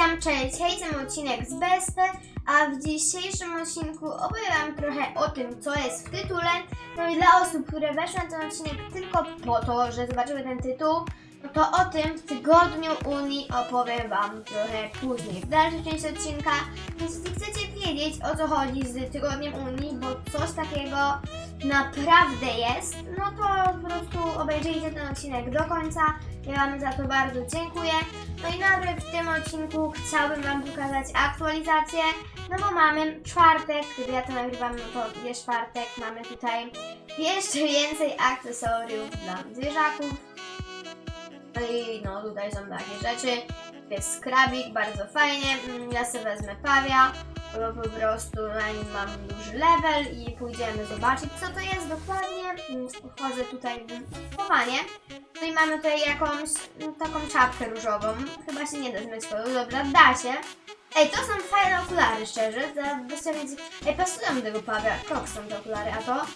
Witam, cześć, hej, ten odcinek z BSP, a w dzisiejszym odcinku opowiem trochę o tym, co jest w tytule. No i dla osób, które weszły na ten odcinek tylko po to, że zobaczyły ten tytuł, no to o tym w tygodniu Unii opowiem Wam trochę później, w dalszej części odcinka. Więc jeśli chcecie wiedzieć, o co chodzi z tygodniem Unii, bo coś takiego naprawdę jest, no to obejrzyjcie ten odcinek do końca. Ja Wam za to bardzo dziękuję. No i nawet w tym odcinku chciałbym Wam pokazać aktualizację, no bo mamy czwartek, kiedy ja to nagrywam, no to jest czwartek, mamy tutaj jeszcze więcej akcesoriów dla zwierzaków. No i no tutaj są takie rzeczy. Jest skrabik, bardzo fajnie. Mm, Ja sobie wezmę pawia, bo po prostu na nim mam duży level i pójdziemy zobaczyć co to jest dokładnie. Wchodzę tutaj w chowanie. No i mamy tutaj jakąś mm, taką czapkę różową. Chyba się nie da zmyć koloru, dobra, da się. Ej, to są fajne okulary, szczerze. Za- wystawić- Ej, pasują do tego pawia. Krok są te okulary, a to?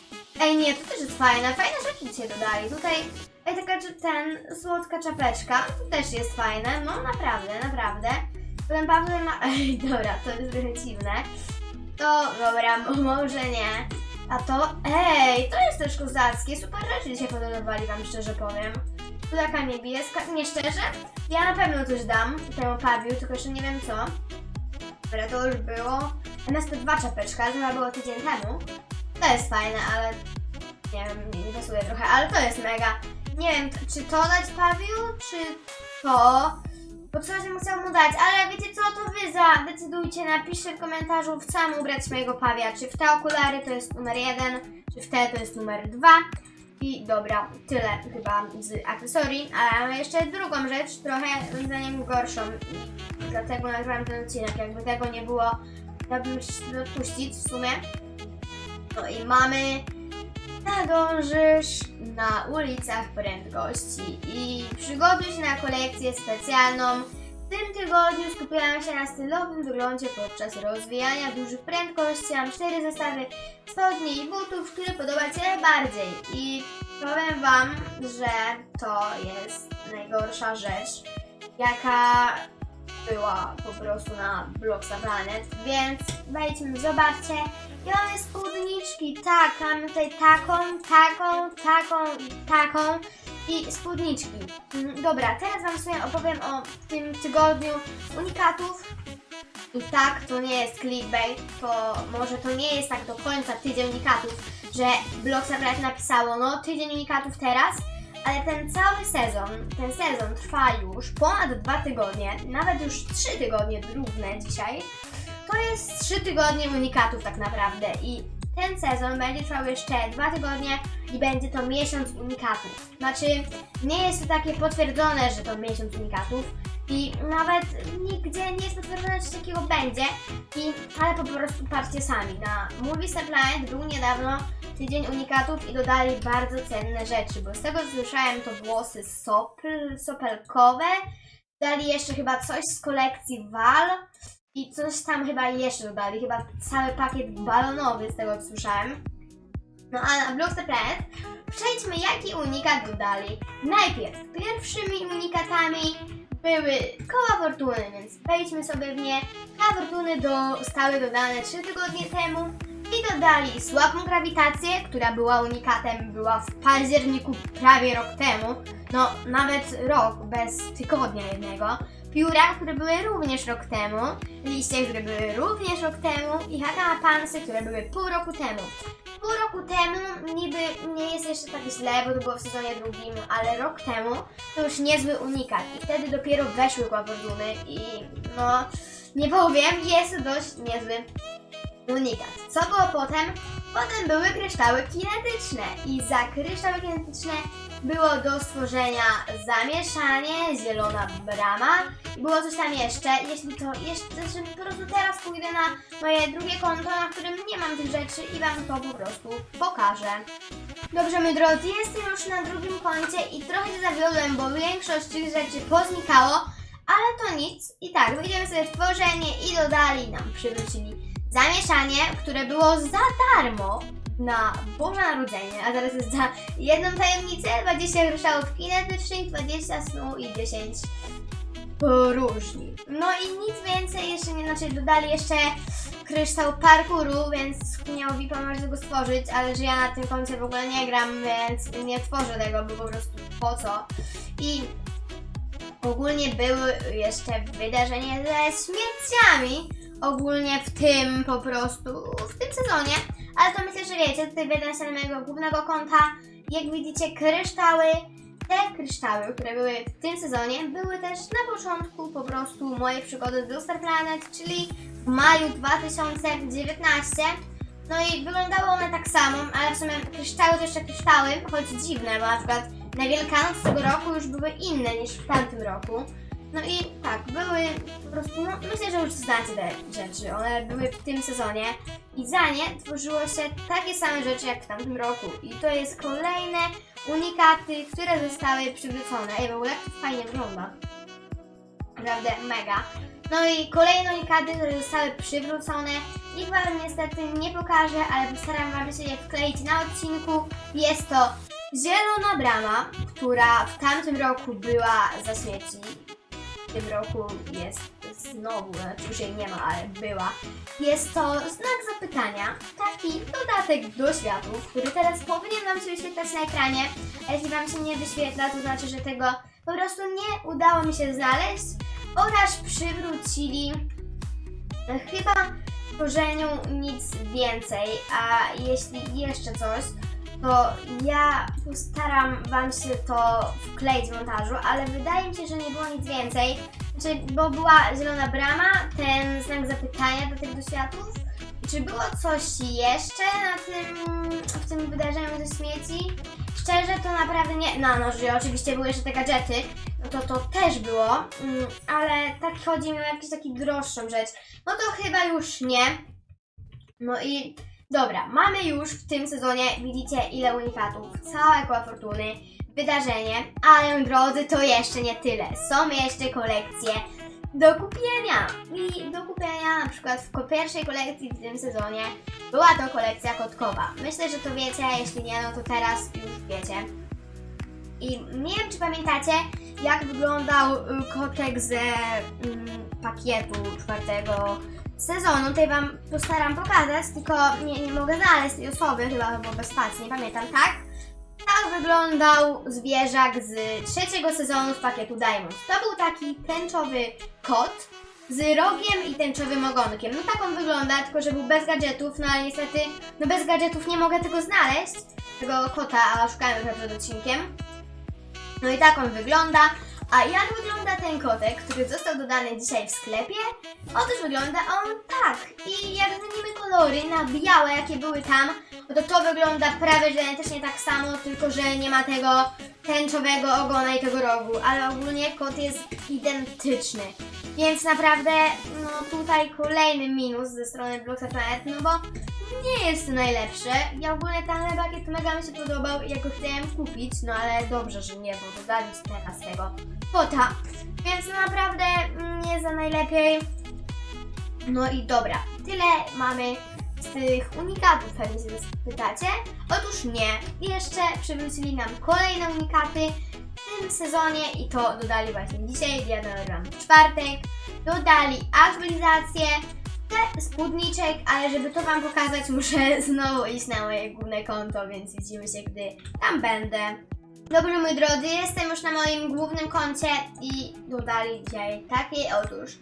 Ej, nie, to też jest fajne. Fajne rzeczy dzisiaj dodali. Tutaj, ej, taka, ten, słodka czapeczka. To też jest fajne. No, naprawdę, naprawdę. Ten Paweł ma... Ej, dobra, to jest trochę dziwne. To, dobra, może nie. A to, ej, to jest też kozackie. Super rzeczy dzisiaj pododawali wam, szczerze powiem. Tu taka niebieska, nie szczerze? Ja na pewno coś dam temu Pawiu, tylko jeszcze nie wiem co. Dobra, to już było. MS2 czapeczka, to było tydzień temu. To jest fajne, ale nie wiem, nie, pasuje trochę, ale to jest mega. Nie wiem, czy to dać Pawiu, czy to. Bo coś chciał mu dać, ale wiecie co, to wy zadecydujcie, napiszcie w komentarzu, w co ubrać mojego Pawia. Czy w te okulary to jest numer jeden, czy w te to jest numer dwa. I dobra, tyle chyba z akcesorii, ale mamy jeszcze drugą rzecz, trochę moim zdaniem gorszą. Dlatego nagrałam ten odcinek, jakby tego nie było, ja bym się odpuścić w sumie. No i mamy Nadążysz na ulicach prędkości i przygotuj się na kolekcję specjalną. W tym tygodniu skupiałam się na stylowym wyglądzie podczas rozwijania dużych prędkości. Mam cztery zestawy spodni i butów, które podoba Ci najbardziej. I powiem Wam, że to jest najgorsza rzecz, jaka była po prostu na Bloxa Planet, więc wejdźmy, zobaczcie. I mamy spódniczki, tak, mamy tutaj taką, taką, taką i taką i spódniczki. Mm, Dobra, teraz Wam sobie opowiem o tym tygodniu unikatów. I tak, to nie jest clickbait, to może to nie jest tak do końca tydzień unikatów, że Bloxa Planet napisało, no tydzień unikatów teraz, ale ten cały sezon, ten sezon trwa już ponad dwa tygodnie, nawet już trzy tygodnie równe dzisiaj. To jest trzy tygodnie unikatów tak naprawdę i ten sezon będzie trwał jeszcze dwa tygodnie i będzie to miesiąc unikatów. Znaczy, nie jest to takie potwierdzone, że to miesiąc unikatów i nawet nigdzie nie jest potwierdzone, coś takiego będzie, i, ale po prostu patrzcie sami. Na Movie Planet był niedawno tydzień unikatów i dodali bardzo cenne rzeczy, bo z tego co słyszałem to włosy sopl, sopelkowe, dali jeszcze chyba coś z kolekcji Val i coś tam chyba jeszcze dodali, chyba cały pakiet balonowy z tego co słyszałem. No a na Blockster Planet przejdźmy jaki unikat dodali. Najpierw pierwszymi unikatami były koła fortuny, więc wejdźmy sobie w nie. Koła fortuny zostały dodane 3 tygodnie temu i dodali słabą grawitację, która była unikatem, była w październiku prawie rok temu. No, nawet rok, bez tygodnia jednego. Pióra, które były również rok temu. Liście, które były również rok temu. I Hakama Pansy, które były pół roku temu. Pół roku temu niby nie jest jeszcze tak źle, bo to było w sezonie drugim, ale rok temu to już niezły unikat. I wtedy dopiero weszły kłapoduny i no, nie powiem, jest dość niezły unikat. Co było potem? Potem były kryształy kinetyczne i za kryształy kinetyczne było do stworzenia zamieszanie, zielona brama i było coś tam jeszcze. Jeśli to jeszcze, znaczy po prostu teraz pójdę na moje drugie konto, na którym nie mam tych rzeczy i Wam to po prostu pokażę. Dobrze, moi drodzy, jestem już na drugim koncie i trochę się zawiodłem, bo większość tych rzeczy poznikało, ale to nic. I tak, wyjdziemy sobie w tworzenie i dodali nam, przywrócili zamieszanie, które było za darmo na Boże Narodzenie, a teraz jest za jedną tajemnicę, 20 kryształów kinetycznych, 20 snu i 10 próżni. No i nic więcej jeszcze nie, znaczy dodali jeszcze kryształ parkouru, więc miał mi pomóc go stworzyć, ale że ja na tym koncie w ogóle nie gram, więc nie tworzę tego, bo po prostu po co. I ogólnie były jeszcze wydarzenie ze śmierciami, ogólnie w tym po prostu, w tym sezonie, ale to myślę, że wiecie, tutaj wydam się na mojego głównego konta, jak widzicie kryształy, te kryształy, które były w tym sezonie, były też na początku po prostu mojej przygody do Star Planet, czyli w maju 2019. No i wyglądały one tak samo, ale w sumie kryształy to jeszcze kryształy, choć dziwne, bo na przykład na Wielkanoc tego roku już były inne niż w tamtym roku. No i tak, były po prostu, no myślę, że już znacie te rzeczy, one były w tym sezonie i za nie tworzyło się takie same rzeczy jak w tamtym roku i to jest kolejne unikaty, które zostały przywrócone. Ej, w ogóle jak to fajnie wygląda. Naprawdę mega. No i kolejne unikaty, które zostały przywrócone. Ich wam niestety nie pokażę, ale postaram wam się je wkleić na odcinku. Jest to zielona brama, która w tamtym roku była za śmieci. Tym roku jest znowu, znaczy już jej nie ma, ale była. Jest to znak zapytania, taki dodatek do światów, który teraz powinien Wam się wyświetlać na ekranie. A jeśli Wam się nie wyświetla, to znaczy, że tego po prostu nie udało mi się znaleźć oraz przywrócili e, chyba w tworzeniu nic więcej, a jeśli jeszcze coś, to ja postaram Wam się to wkleić w montażu, ale wydaje mi się, że nie było nic więcej, znaczy, bo była zielona brama, ten znak zapytania do tych doświadków. Czy było coś jeszcze na tym, w tym wydarzeniu ze śmieci? Szczerze to naprawdę nie. No, no, że oczywiście były jeszcze te gadżety, no to to też było, mm, ale tak chodzi mi o jakąś taki droższą rzecz. No to chyba już nie. No i dobra, mamy już w tym sezonie, widzicie ile unikatów, całe koła fortuny, wydarzenie, ale drodzy, to jeszcze nie tyle. Są jeszcze kolekcje do kupienia. I do kupienia na przykład w pierwszej kolekcji w tym sezonie była to kolekcja kotkowa. Myślę, że to wiecie, jeśli nie, no to teraz już wiecie. I nie wiem, czy pamiętacie, jak wyglądał y, kotek ze mm, pakietu czwartego sezonu. Tutaj Wam postaram pokazać, tylko nie, nie mogę znaleźć tej osoby, chyba było bez nie pamiętam, tak? Tak wyglądał zwierzak z trzeciego sezonu z pakietu Diamond. To był taki tęczowy kot z rogiem i tęczowym ogonkiem. No tak on wygląda, tylko że był bez gadżetów, no ale niestety, no bez gadżetów nie mogę tego znaleźć, tego kota, a szukałem go przed odcinkiem. No i tak on wygląda. A jak wygląda ten kotek, który został dodany dzisiaj w sklepie? Otóż wygląda on tak. I jak zmienimy kolory na białe, jakie były tam, no to to wygląda prawie identycznie tak samo, tylko że nie ma tego tęczowego ogona i tego rogu, ale ogólnie kot jest identyczny. Więc naprawdę, no tutaj kolejny minus ze strony Blocks Planet, no bo nie jest to najlepsze. Ja ogólnie ten pakiet mega mi się podobał i ja go chciałem kupić, no ale dobrze, że nie, bo dodali teraz tego kota. Więc naprawdę nie za najlepiej. No i dobra, tyle mamy z tych unikatów, pewnie się pytacie. Otóż nie, jeszcze przywrócili nam kolejne unikaty w tym sezonie i to dodali właśnie dzisiaj, ja nagrywam w czwartek. Dodali aktualizację, te spódniczek, ale żeby to Wam pokazać, muszę znowu iść na moje główne konto, więc widzimy się, gdy tam będę. Dobrze, moi drodzy, jestem już na moim głównym koncie i dodali dzisiaj takie, otóż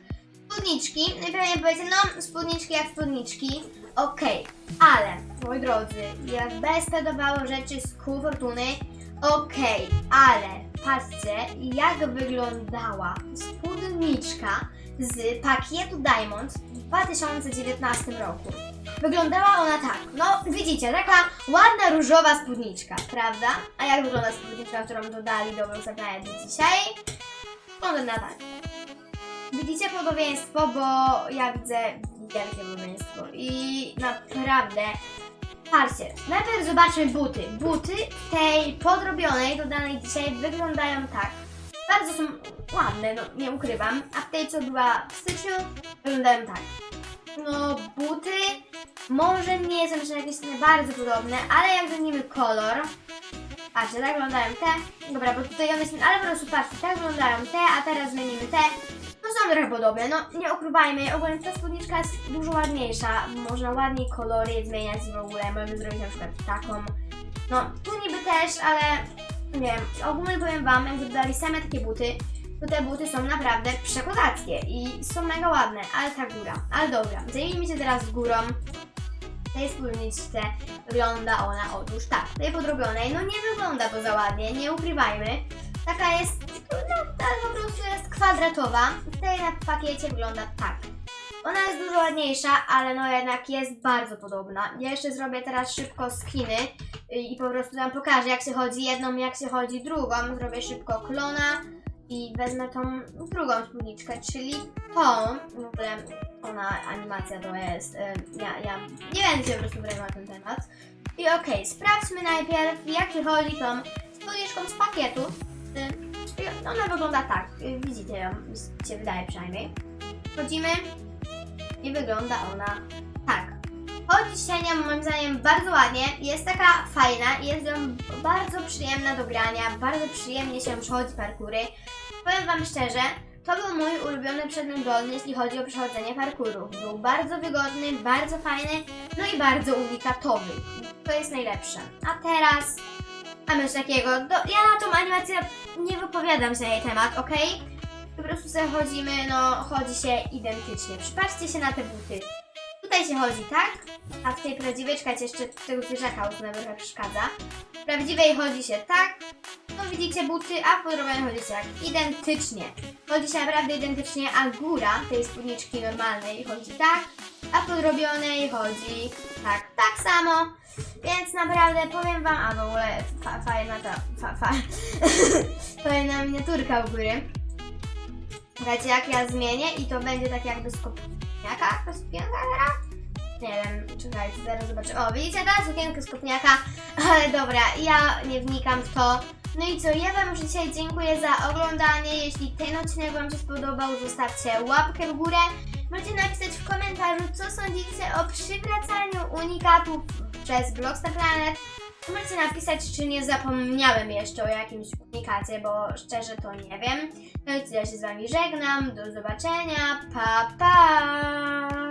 spódniczki. I pewnie powiecie, no spódniczki jak spódniczki, okej, ale, moi drodzy, jak bez podobało rzeczy z kół fortuny, okej, ale patrzcie, jak wyglądała spódniczka z pakietu Diamond w 2019 roku. Wyglądała ona tak, no widzicie, taka ładna różowa spódniczka, prawda? A jak wygląda spódniczka, którą dodali do Blue Planet dzisiaj? Wygląda tak. Widzicie podobieństwo, bo ja widzę wielkie podobieństwo i naprawdę Patrzcie, najpierw zobaczmy buty. Buty tej podrobionej, dodanej dzisiaj wyglądają tak. Bardzo są ładne, no nie ukrywam. A w tej, co była w styczniu, wyglądają tak. No, buty może nie są jeszcze jakieś bardzo podobne, ale jak zmienimy kolor, Patrzcie, tak wyglądają te. Dobra, bo tutaj one są, ale po prostu patrzcie, tak wyglądają te, a teraz zmienimy te. No są trochę podobne, no nie ukrywajmy, ogólnie ta spódniczka jest dużo ładniejsza, można ładniej kolory zmieniać w ogóle, możemy zrobić na przykład taką. No, tu niby też, ale nie wiem, ogólnie powiem wam, jakby dodali same takie buty, to te buty są naprawdę przekozackie i są mega ładne, ale ta góra, ale dobra, zajmijmy się teraz górą. Spódniczce wygląda ona otóż tak, tej podrobionej, no nie wygląda to za ładnie, nie ukrywajmy. Taka jest, no, ale po prostu jest kwadratowa, tej na pakiecie wygląda tak. Ona jest dużo ładniejsza, ale no jednak jest bardzo podobna. Ja jeszcze zrobię teraz szybko skiny i po prostu wam pokażę jak się chodzi jedną, jak się chodzi drugą. Zrobię szybko klona i wezmę tą drugą spódniczkę, czyli tą. Ona, animacja to jest, y, ja, ja nie będę się po prostu na ten temat. I okej, sprawdźmy najpierw jak się tą spódniczką z pakietu. Y, Ona wygląda tak, y, widzicie ją, się wydaje przynajmniej. Wchodzimy i wygląda ona tak. Chodzi się nią moim zdaniem bardzo ładnie, jest taka fajna i jest ją bardzo przyjemna do grania, bardzo przyjemnie się przechodzi parkury. Powiem Wam szczerze, to był mój ulubiony przedmiot dolny, jeśli chodzi o przechodzenie parkuru. Był bardzo wygodny, bardzo fajny, no i bardzo unikatowy. To jest najlepsze. A teraz mamy coś takiego, do, ja na tą animację nie wypowiadam się na jej temat, ok? Po prostu sobie chodzimy, no chodzi się identycznie. Przypatrzcie się na te buty. Tutaj się chodzi, tak? A w tej prawdziwej, czekajcie, jeszcze tego zwierzaka bo trochę przeszkadza. W prawdziwej chodzi się tak. No widzicie buty, a w podrobionej chodzi się jak identycznie. Chodzi się naprawdę identycznie, a góra tej spódniczki normalnej chodzi tak, a podrobionej chodzi tak, tak samo. Więc naprawdę powiem wam, a w ogóle fa, fajna ta, fa, fa, fajna miniaturka u góry. Słuchajcie, jak ja zmienię i to będzie tak jakby z kopniaka, to teraz? Nie wiem, czekajcie, zaraz zobaczę. O, widzicie ta sukienka z ale dobra, ja nie wnikam w to. No i co, ja Wam już dzisiaj dziękuję za oglądanie. Jeśli ten odcinek Wam się spodobał, zostawcie łapkę w górę. Możecie napisać w komentarzu, co sądzicie o przywracaniu unikatów przez Blockstar Planet. Możecie napisać, czy nie zapomniałem jeszcze o jakimś unikacie, bo szczerze to nie wiem. No i co, ja się z Wami żegnam. Do zobaczenia. Pa, pa!